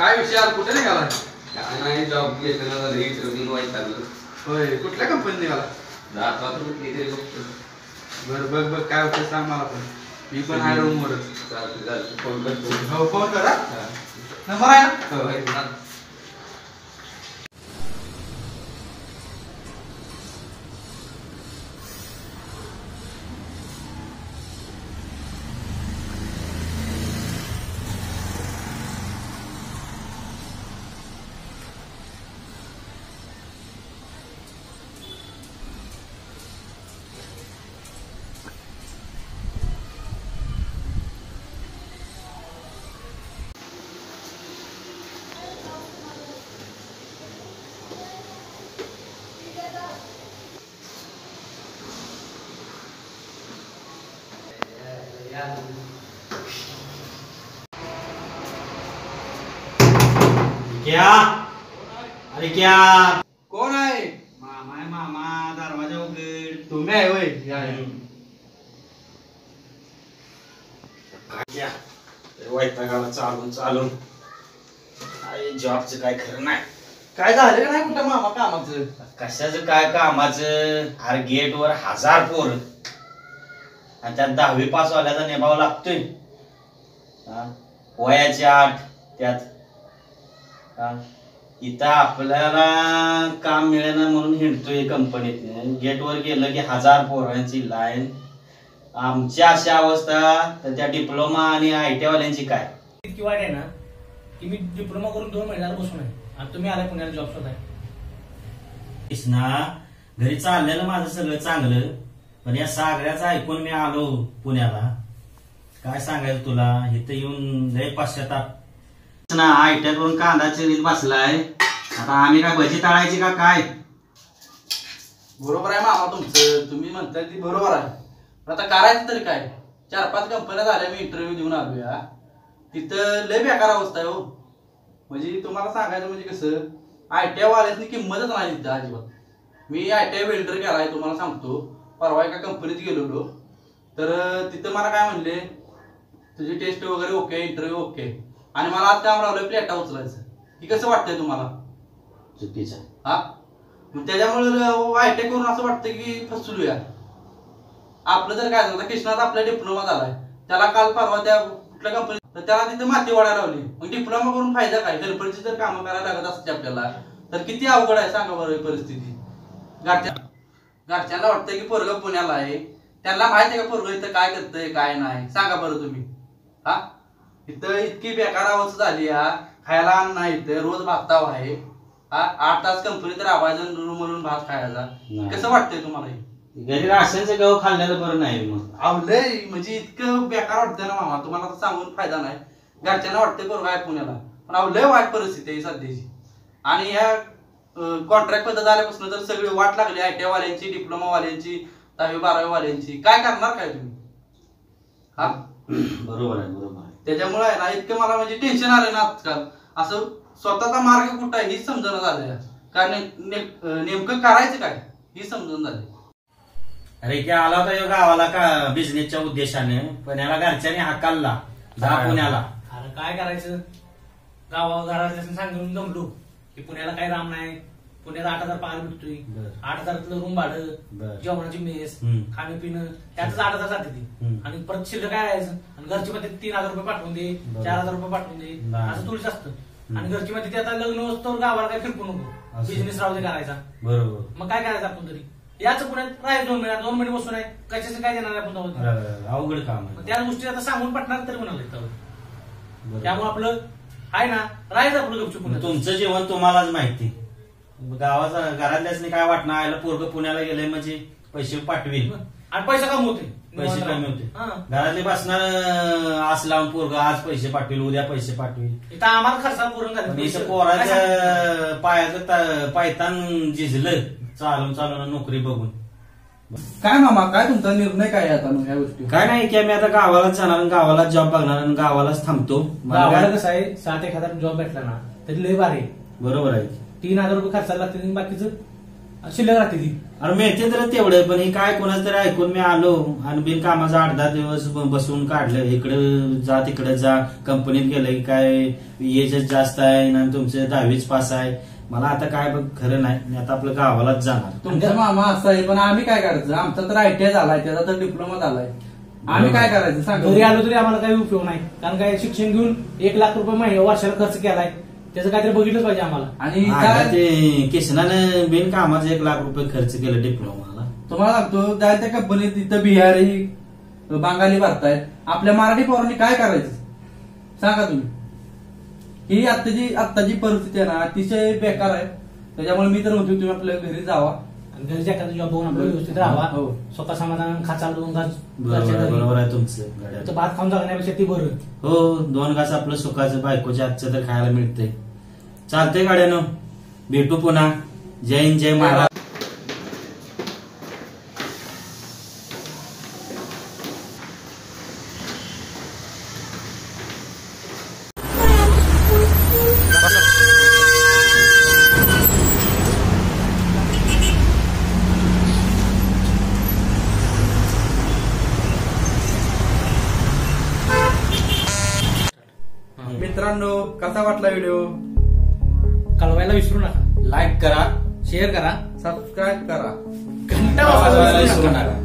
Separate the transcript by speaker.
Speaker 1: काय विषय आज कुठे निघाला?
Speaker 2: काय नाही जॉब घेतला इंटरव्ह्यू व्हायचं लागलं
Speaker 1: होय कुठल्या कंपनीत निघाला?
Speaker 2: जात कुठली तरी बघतो
Speaker 1: बरं बघ बघ काय होतं सांग मला पण. मी पण आहे रूमवरच
Speaker 2: चालतं चालतं फोन करतो
Speaker 1: हो फोन करा. नंबर आहे ना?
Speaker 2: हो, आहे ना.
Speaker 3: क्या? अरे क्या?
Speaker 1: कोण आहे?
Speaker 3: मामा आहे मामा दरवाजा उघड.
Speaker 1: तुम्ही आहे होय.
Speaker 3: काय वैतागाला चालून चालून. काय जॉबचं काय खरं नाही.
Speaker 1: काय झालं का नाही कुठं मामा कामाचं?
Speaker 3: कशाचं काय कामाचं? अरे गेटवर हजार पोर. आणि त्यात दहावी पास वाल्याचा नेभाव लागतोय. हा? वयाची आठ त्यात. हा? इथं आपल्याला काम मिळेना म्हणून हिंडतोय कंपनीत गेटवर गेलं की हजार पोरांची लाईन. आमची अशी अवस्था तर त्या डिप्लोमा आणि आय टी वाल्यांची काय?
Speaker 4: इतकी वाईट आहे ना की मी डिप्लोमा करून दोन महिन्याला बसून आहे. आणि तुम्ही आलाय पुण्याला जॉब शोधाय
Speaker 3: घरी चाललेलं माझं सगळं चांगलं. पण या सागऱ्याचं ऐकून मी आलो पुण्याला. काय सांगायचं तुला? इथं येऊन लय पश्चाताप. ना आयट्या करून कांदा चिरीत बसलाय. आता आम्ही काय भजी तळायची का काय?
Speaker 1: बरोबर आहे मामा तुमचं. तुम्ही म्हणताय ती बरोबर आहे. आता करायचं तरी काय? चार पाच कंपन्या झाल्या मी इंटरव्ह्यू देऊन आलोया. तिथं लय बेकार अवस्था आहे हो. म्हणजे तुम्हाला सांगायचं म्हणजे कसं आय टी आय वाल्याची किंमतच नाही तिथं अजिबात. मी आय टी आय वेल्डर केलाय तुम्हाला सांगतो. परवा एका कंपनीत गेलेलो. तर तिथं मला काय म्हणले तुझी टेस्ट वगैरे ओके इंटरव्ह्यू ओके आणि मला काम लावलं प्लेटा उचलायचं की कसं वाटतंय तुम्हाला?
Speaker 3: चुकीचं.
Speaker 1: हा? मग त्याच्यामुळे आयटी करून असं वाटतं की फसलूया आपलं जर काय झालं कृष्णाचा आपला डिप्लोमा झालाय. त्याला काल परवा त्या कुठल्या कंपनीत तर त्याला तिथे माती वाढायला लावली. मग डिप्लोमा करून फायदा काय? हेल्परची जर कामं करायला लागत असते आपल्याला तर किती अवघड आहे सांगा बरं परिस्थिती. घरच्या घरच्यांना वाटतं की पोरग पुण्याला आहे. त्यांना माहिती आहे का पोरग इथं काय करतंय काय नाही? सांगा बरं तुम्ही. हा? इथं इतकी बेकार अवस्था झाली हा खायला अन्न नाही इथं. रोज भागताव आहे. हा? आठ तास कंपनीत राबायचं रूम म्हणून भात खायचा. कसं वाटतंय तुम्हाला?
Speaker 3: घरी राशनचं गहू खाल्लेलं बरं नाही मग.
Speaker 1: आवलंय म्हणजे इतकं बेकार वाटतं ना मामा. तुम्हाला तर सांगून फायदा नाही. घरच्यांना वाटतंय पोरग आहे पुण्याला. पण अहो लय वाईट परिस्थिती आहे सध्याची. आणि ह्या कॉन्ट्रॅक्ट पद्धत आल्यापासून तर सगळी वाट लागली. आय टी वाल्यांची डिप्लोमा वाल्यांची दहावी बारावी वाल्यांची. काय करणार काय तुम्ही? हा?
Speaker 3: बरोबर आहे बरोबर आहे.
Speaker 1: त्याच्यामुळे आहे ना इतकं मला म्हणजे टेन्शन आलं ना आजकाल. असं स्वतःचा मार्ग कुठं आहे ही समजणं ने- ने- नेमकं करायचं काय ही समजून झाली
Speaker 3: अरे की आला होता गावाला का बिझनेसच्या उद्देशाने. पण याला घरच्याने हाकालला. जा पुण्याला.
Speaker 4: अरे काय करायचं? गावा घरातल्या सांगून जमलो की पुण्याला काही राम नाही पुण्यात आठ हजार पगार भेटतोय. आठ हजारातलं रूम भाडं. जेवणाची मेस. खाणं पिणं त्यातच आठ हजार जाते ती. आणि परत शिल्लक काय राहायचं आणि घरची मध्ये तीन हजार रुपये पाठवून दे. चार हजार रुपये पाठवून दे. असं तुळीच असतं. आणि घरची मध्ये आता लग्न असतो गावाला काय फिरकू नको. बिझनेस राहू दे करायचा
Speaker 3: बरोबर
Speaker 4: मग काय करायचं आपण तरी याच पुण्यात राहायचं दोन महिन्यात दोन महिने बसून आहे कशाचं काय देणार आहे आपण
Speaker 3: अवघड काम
Speaker 4: त्या गोष्टी आता सांगून पटणार तरी म्हणाले. त्यामुळे आपलं आहे ना राहायचं आपलं गपचूप पुण्यात
Speaker 3: तुमचं जीवन तुम्हालाच माहिती. गावाचा घरातल्याच काय वाटणं? आयला पोरग पुण्याला गेलंय म्हणजे पैसे पाठवी
Speaker 4: आणि पैसा कमवते
Speaker 3: पैसे कमी होते.
Speaker 4: हा.
Speaker 3: घरातले बसणार अं, आस लावून पोरग आज पैसे पाठवेल उद्या पैसे पाठवेल.
Speaker 4: इथं आम्हाला खर्चा पुरण
Speaker 3: पण इथं? पोराच्या पायाचं ता- पायतान झिजलं. चालून चालून नोकरी बघून.
Speaker 1: काय मामा काय तुमचा निर्णय काय आहे आता मग या गोष्टी
Speaker 3: काय नाही की आम्ही आता गावालाच जाणार आणि गावालाच जॉब बघणार आणि गावालाच थांबतो. मला
Speaker 4: गावाला
Speaker 3: काय-
Speaker 4: कसं आहे सात एक हजार जॉब भेटला ना तरी लय भारी. आहे.
Speaker 3: बरोबर आहे.
Speaker 4: तीन हजार रुपये खर्चाला लागते आणि बाकीचं शिल्लक राहते ती.
Speaker 3: अरे मिळते तर तेवढं पण हे काय कोणाच तरी ऐकून मी आलो आणि बिन कामाचा आठ दहा दिवस ब- बसून काढलं. इकडे जा तिकडे जा. कंपनीत गेलं की काय एजच जास्त आहे आणि तुमचं दहावीच पास आहे. मला आता काय बघ खरं नाही. मी आता आपलं गावालाच जाणार.
Speaker 1: तुमचा मामा असं आहे पण आम्ही काय करायचं? आमचा तर आयटीआय झालाय त्याचा तर डिप्लोमा झालाय. आम्ही काय करायचं?
Speaker 4: घरी
Speaker 1: सांगा
Speaker 4: आलो तरी आम्हाला काही उपयोग नाही. कारण काय शिक्षण घेऊन एक लाख रुपये महिना वर्षाला खर्च केलाय. त्याचं काहीतरी बघितलंच पाहिजे आम्हाला.
Speaker 1: आणि
Speaker 3: आता
Speaker 1: काय
Speaker 3: ते किसनानं बिन कामाचं एक लाख रुपये खर्च केलं डिप्लोमाला
Speaker 1: तुम्हाला सांगतो त्या त्या कंपनीत तिथं बिहारी बंगाली भरतायत. आपल्या मराठी पोरांनी काय करायचं? सांगा तुम्ही. ही आत्ताची आत्ताची परिस्थिती आहे ना अतिशय बेकार आहे. त्याच्यामुळे मी तर म्हणतो तुम्ही आपल्या घरी जावा
Speaker 4: आणि घरच्या एखादा जॉब बघून आपलं व्यवस्थित राहावा.
Speaker 1: हो.
Speaker 4: स्वतः समाधान खाचा दोन घास
Speaker 3: बरोबर आहे,
Speaker 4: घरी.
Speaker 3: बरोबर तुमचं.
Speaker 4: भात खाऊन जगण्यापेक्षा ती बरं.
Speaker 3: हो दोन घास आपलं सुखाचं बायकोच्या हातचं तर खायला मिळतंय. चालतंय गाड्यानं. भेटू पुन्हा. जय हिंद जय महाराज.
Speaker 1: मित्रांनो कसा वाटला व्हिडिओ
Speaker 4: कळवायला विसरू नका
Speaker 3: लाईक करा
Speaker 4: शेअर करा
Speaker 1: सबस्क्राईब करा
Speaker 4: घंटा
Speaker 3: वाजवायला
Speaker 4: वाजवायला
Speaker 3: विसरू
Speaker 4: विसरू
Speaker 3: नका.
Speaker 4: नका